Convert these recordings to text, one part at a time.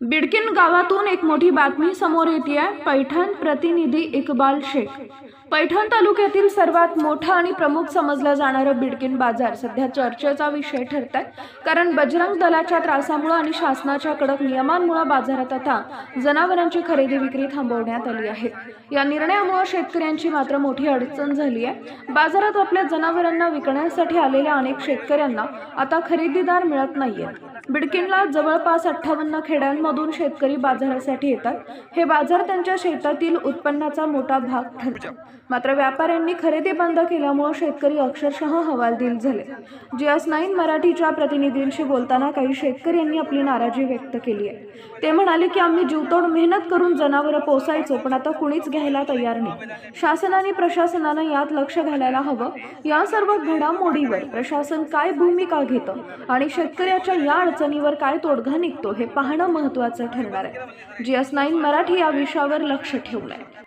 बिडकिन गावातून एक मोठी बातमी समोर येते आहे पैठण प्रतिनिधी इकबाल शेख. पैठण तालुक्यातील सर्वात मोठा आणि प्रमुख समजला जाणारं बिडकिन बाजार सध्या चर्चेचा विषय ठरत आहे कारण बजरंग दलाच्या त्रासामुळे आणि शासनाच्या कडक नियमांमुळे बाजारात आता जनावरांची खरेदी विक्री थांबवण्यात आली आहे. या निर्णयामुळे शेतकऱ्यांची मात्र मोठी अडचण झाली आहे बाजारात आपल्या जनावरांना विकण्यासाठी आलेल्या अनेक शेतकऱ्यांना आता खरेदीदार मिळत नाहीयेत. बिडकिनला जवळपास अठ्ठावन्न मधून शेतकरी बाजारासाठी येतात. हे बाजार त्यांच्या शेतातील उत्पन्नाचा मोठा भाग ठरतो मात्र व्यापाऱ्यांनी खरेदी बंद केल्यामुळे शेतकरी अक्षरशः हवालदिल झाले. जीएस नाईन मराठीच्या प्रतिनिधींशी बोलताना काही शेतकऱ्यांनी आपली नाराजी व्यक्त केली आहे. ते म्हणाले की आम्ही जीवतोड मेहनत करून जनावरं पोसायचो पण आता कुणीच घ्यायला तयार नाही. शासन आणि प्रशासनानं यात लक्ष घालायला हवं. या सर्व घडामोडीवर प्रशासन काय भूमिका घेतं आणि शेतकऱ्याच्या या अडचणीवर काय तोडगा निघतो हे पाहणं महत्त्वाचं ठरणार आहे. जी एस नाईन मराठी या विषयावर लक्ष ठेवलं आहे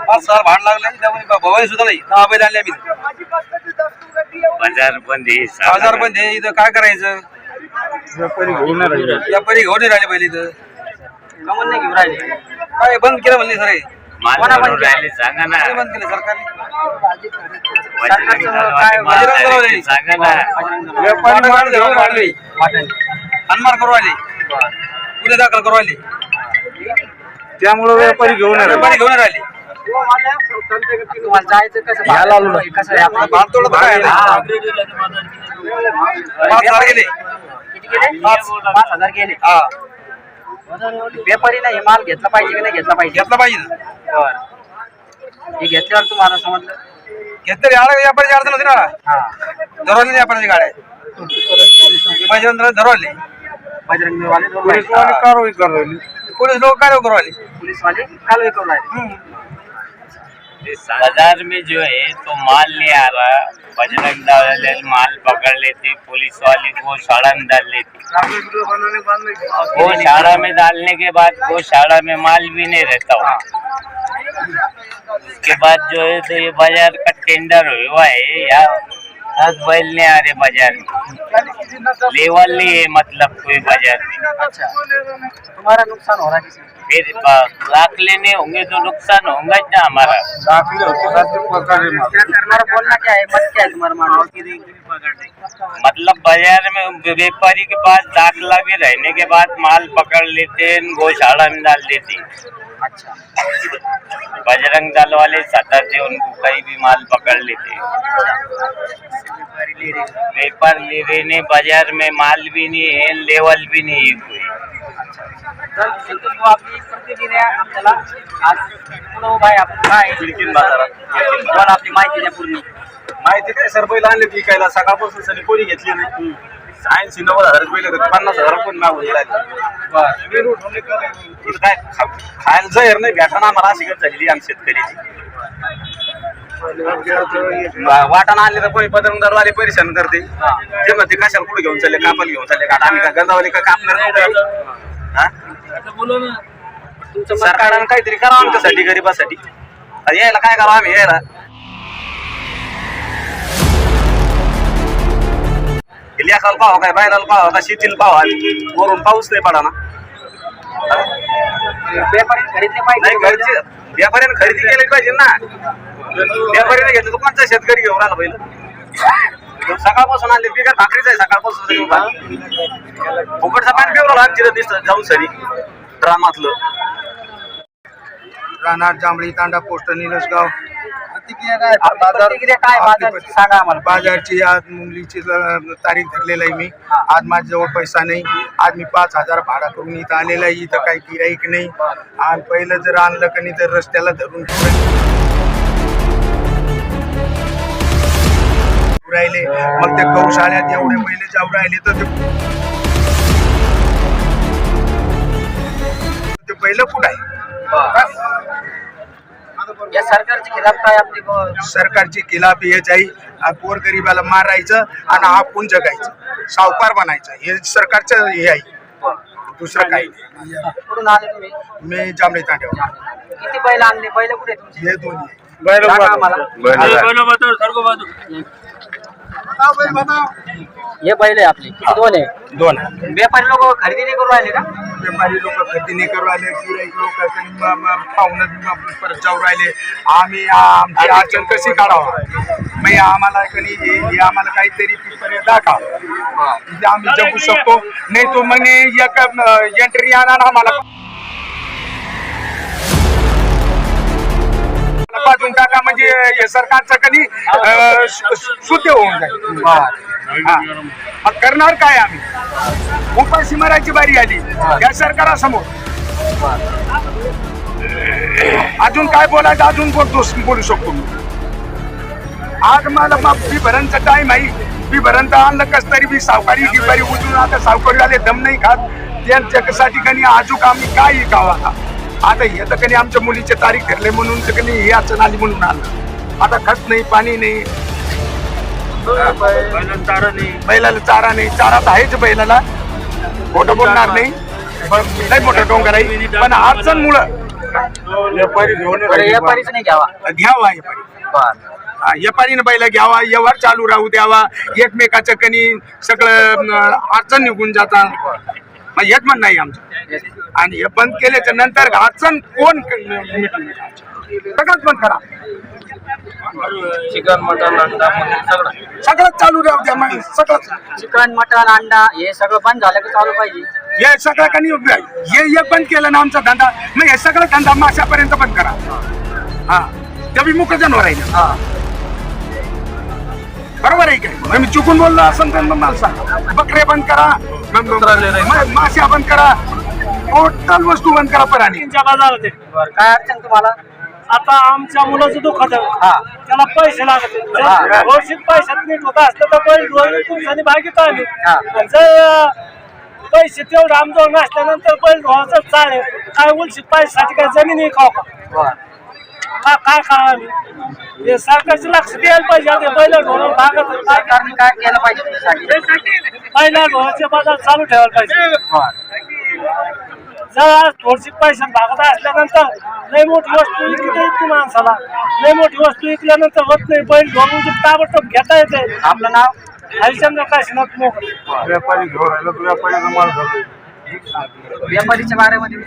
पाच सहा भाड लागले त्यामुळे भवानी सुद्धा नाही. दहा बैल आणले आम्ही. बाजार बंद आहे हजार. पण ते इथं काय करायचं? व्यापारी घेऊन राहिले पहिले इथं. कमन नाही घेऊन राहिले. काय बंद केलं म्हणले सर राहिले सांगा ना. काय बंद केलं सरकारने. सांगा ना. व्यापारी करू राहिले. पुढे दाखल करू राहिले. त्यामुळे व्यापारी घेऊन व्यापारी घेऊन राहिले. जायचं कसं? कसं आहे? आपलं माल तोडत काय हा. पाच हजार गेले. किती गेले? पाच. पाच हजार गेले. हा. व्यापारी नाही माल घेतला पाहिजे की नाही घेतला पाहिजे? घेतला पाहिजे. ना. बरं. हे घेतल्यावर तुम्हाला समजलं घेतले व्यापारी अडचण होती ना हा. धरवले व्यापाराची गाड्या बजरंग पोलीस. कारवाई करू पोलीस करू राहिले. राहिले. बाजार में जो है तो माल नहीं आ रहा बजरंग दल माल पकड़ लेते पुलिस वाले गौशाला में डाल लेते। गौशाला में डालने के बाद गौशाला में माल भी नहीं रहता वहाँ। उसके बाद जो है तो ये बाजार का टेंडर हुआ है यहाँ दस बैल नहीं आ रहे बाजार. में लेवल नहीं है मतलब कोई बाजार. में अच्छा. तुम्हारा नुकसान हो रहा है? फिर लाख लेने होंगे तो नुकसान होगा ही ना हमारा क्या करना बोलना क्या है मत क्या तुम्हारा मानना मतलब बाजार में व्यापारी के पास दाखला भी रहने के बाद माल पकड़ लेते हैं गौशाला में डाल देते हैं। अच्छा। बजरंग दल वाले सताते उनको कहीं भी माल पकड़ लेते। हैं। व्यापार ले रहे ने बाजार में माल भी नहीं है लेवल भी नहीं है कोई तर संतोष भाऊ आपली एक प्रतिनिधी आहे आपल्याला आज पुढं उभा आहे आपण काय बिडकीन बाजारात. मला आपली माहिती द्या पूर्ण माहिती काय? सर बैल आणले विकायला सकाळपासून सगळी कोणी घेतली नाही. ऐंशी नव्वद हजार होते पन्नास हजार पण इथं काय खा- खायला जहर नाही भेटा ना मला अशी गत झालेली आमची शेतकऱ्याची. वाटाणा आणले तर कोणी पदरदारवाले परेशान करते. ते म्हणते कशाला कुठे घेऊन चालले? कापाल घेऊन चालले? का आम्ही का गंधावाले का कापणार हा? काय? सरकारनं काहीतरी करावं आमच्यासाठी गरीबासाठी. यायला काय करावं आम्ही यायला? लेखाला पाहावं काय? बायलाला पाहावं का? शेतीला पाहावं आधी वरून पाऊस नाही पडा ना व्यापारी खरीदले पाहिजे नाही घरची व्यापाऱ्याने खरेदी केली पाहिजे ना. व्यापाऱ्याने घेतलं तर कोणता शेतकरी घेऊन आला पहिलं? सकाळपासून आणले बिगर भाकरीच आहे सकाळपासून. फुकटचं पाणी पिऊ राहिलं आमची दिसत जाऊन सरी. ड्रामातलं राहणार जांभळी तांडा पोस्ट निलसगाव आपली प्रतिक्रिया काय बाजारची? सांगा आम्हाला बाजारची आज मुलीची तारीख धरलेला आहे मी. आज माझ्याजवळ पैसा नाही. आज मी पाच हजार भाडा करून इथं आलेला आहे. इथं काही गिराईक नाही. आणि पहिलं जर आणलं का नाही तर रस्त्याला धरून ठेवायचं. राहिले. मग ते गौशाळ्यात एवढे पहिले जाऊ राहिले तर ते बैल कुठं आहे? या सरकारच्या खिलाफ काय आपली सरकारची खिलाफ हेच आहे आ, गोरगरिबाला मारायचं आणि आपण जगायचं. सावकार बनायचं. हे सरकारचं हे आहे. दुसरं काही नाही. कुठून आले तुम्ही? मी जांभळे तांड्यावर. किती बैल आणले? बैल कुठे तुमचे? हे दोन्ही आहे. सांगा आम्हाला. हे बैल आहे आपली. किती दोन आहे? दोन आहे. व्यापारी लोक खरेदी नाही करू राहिले का? व्यापारी लोक खरेदी नाही करू राहिले गिराईक लोक पाहुणं परत जाऊ राहिले. आम्ही आमची अडचण कशी काढावं? मग आम्हाला कधी हे आम्हाला काहीतरी दाखवा. म्हणजे आम्ही जगू शकतो. नाही तो म्हणे एक एंट्री आणा आणि आम्हाला. पाठवून टाका म्हणजे हे सरकारचं कधी शुद्ध होऊन जाईल. हा. करणार काय आम्ही? उपाशी मारायची बारी आली. या सरकारासमोर. अजून काय बोलायचं अजून बोलतो बोलू शकतो मी? आज मला बी भरणचा टाइम आहे. बी भरण आणलं कस तरी बी सावकारी गिरबारी उचलून आता सावकारी आले दम नाही खात. त्यांच्यासाठी कणी आजूक आम्ही काय गाव आता हे तर कधी आमच्या मुलीचे तारीख ठरले म्हणून तर कधी हे अडचण आली म्हणून आलं. आता खत नाही पाणी नाही. बैलाला चारा नाही. चारा तर आहेच बैलाला. खोटं बोलणार नाही. पण लय मोठं डोंगर आहे. पण अडचण मुळे व्यापारी घेऊन बरं, व्यापारीच नाही घ्यावा. घ्यावा व्यापारी बर. हा, व्यापारीनं बैल घ्यावा. व्यवहार चालू राहू द्यावा. एकमेकाच्या कनी सगळं अडचण निघून जातात मग हेच म्हणणं आहे आमचं. आणि हे बंद केल्याच्यानंतर अडचण कोण सगळंच बंद करा. चिकन मटन अंडा सगळं. सगळंच चालू राहू द्या मग सगळंच. चिकन मटन अंडा हे सगळं बंद झालं की चालू पाहिजे. हे सगळं कनी हे एक बंद केलं ना आमचा धंदा मग हे सगळं धंदा माशापर्यंत बंद करा. हा. ते बी मुख जनावर आहे. हा. बरोबर आहे काय मी चुकून बोललो असं तर मग मला सांग. बकरे बंद करा. माश्या बंद करा. टोटल वस्तू बंद करा पराणी. बरं काय अडचण तुम्हाला? आता आमच्या मुलाचं दुखत. हा. त्याला पैसे लागत. घोषित पैशात नीट होत असतं तर बैल दोन दिवसांनी भागीत आली हा. जर पैसे तेवढे आमजवळ नसल्यानंतर बैल धुवायचं चालेल. काय उलशीत पैशासाठी काय जमीन खाऊ का? बर. का- काय खावा? आम्ही हे सरकारचं लक्ष द्यायला पाहिजे. आता बैल ढोरण भागत सरकारने काय केलं पाहिजे पहिला ढोराचे बाजार चालू ठेवायला पाहिजे. जर आज थोडीशी पैशात भागत असल्यानंतर लय मोठी वस्तू विकता येते माणसाला. लय मोठी वस्तू विकल्यानंतर होत नाही. बैल धोरून ताबडतोब घेता येते. आपलं नाव? हरिचंद्र काशीनाथ मोकळे व्यापारी घेऊन राहिलो व्यापारी माल धरलो व्यापारीच्या बारेमध्ये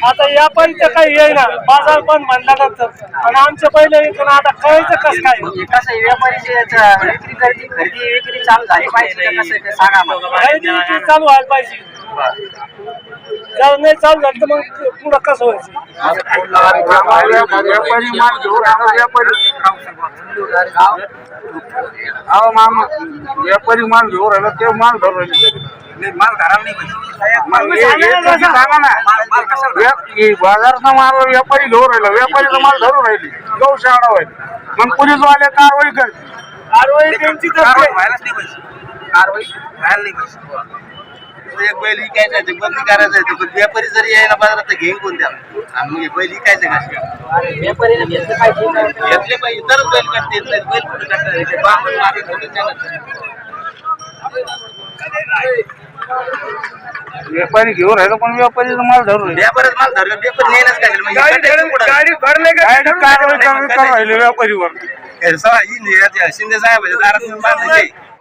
आता या तर काही येईना बाजार बंद म्हणल्यानंतर आणि आमच्या पहिले इथून आता कळायचं कसं काय? कसं व्यापारीची विक्री खरेदी खरेदी विक्री चालू झाली पाहिजे का कसं आहे ते सांगा मला. खरेदी विक्री चालू व्हायला पाहिजे. जर नाही चालू झालं तर मग पुढं कसं व्हायचं? व्यापारी माल घेऊन व्यापारी अहो मामा व्यापारी माल घेऊन राहिलो ते माल धरून राहिले. माल घराला नाही पाहिजे बाजारचा माल व्यापारी घेऊन राहिला. व्यापारीचा माल धरून राहिली. गौशाळा व्हायली. मग पोलीस वाले कारवाई कर कारवाई त्यांची कारवाई व्हायलाच नाही पाहिजे. कारवाई? व्हायला नाही पाहिजे. एक बैल विकायचा आहे, ते बंदी करायचं आहे, ते व्यापारी जरी यायला बाजारात तर घेईन कोण त्याला आणि मग हे बैल विकायचं कशी व्यापारीने घेतलं पाहिजे. तरच बैल नाही, बैल कुठे काढतात नाही. व्यापारी घेऊन राहिलो पण व्यापारीचा माल धरून व्यापारीच माल धरला व्यापारी नेलच काय मग हे गाडी काढायचं कुठं? गाडी भरले कारवाई करून राहिले व्यापारीवर. हे सवा- ही नि- याच्या शिंदे साहेब दारात बांधायचे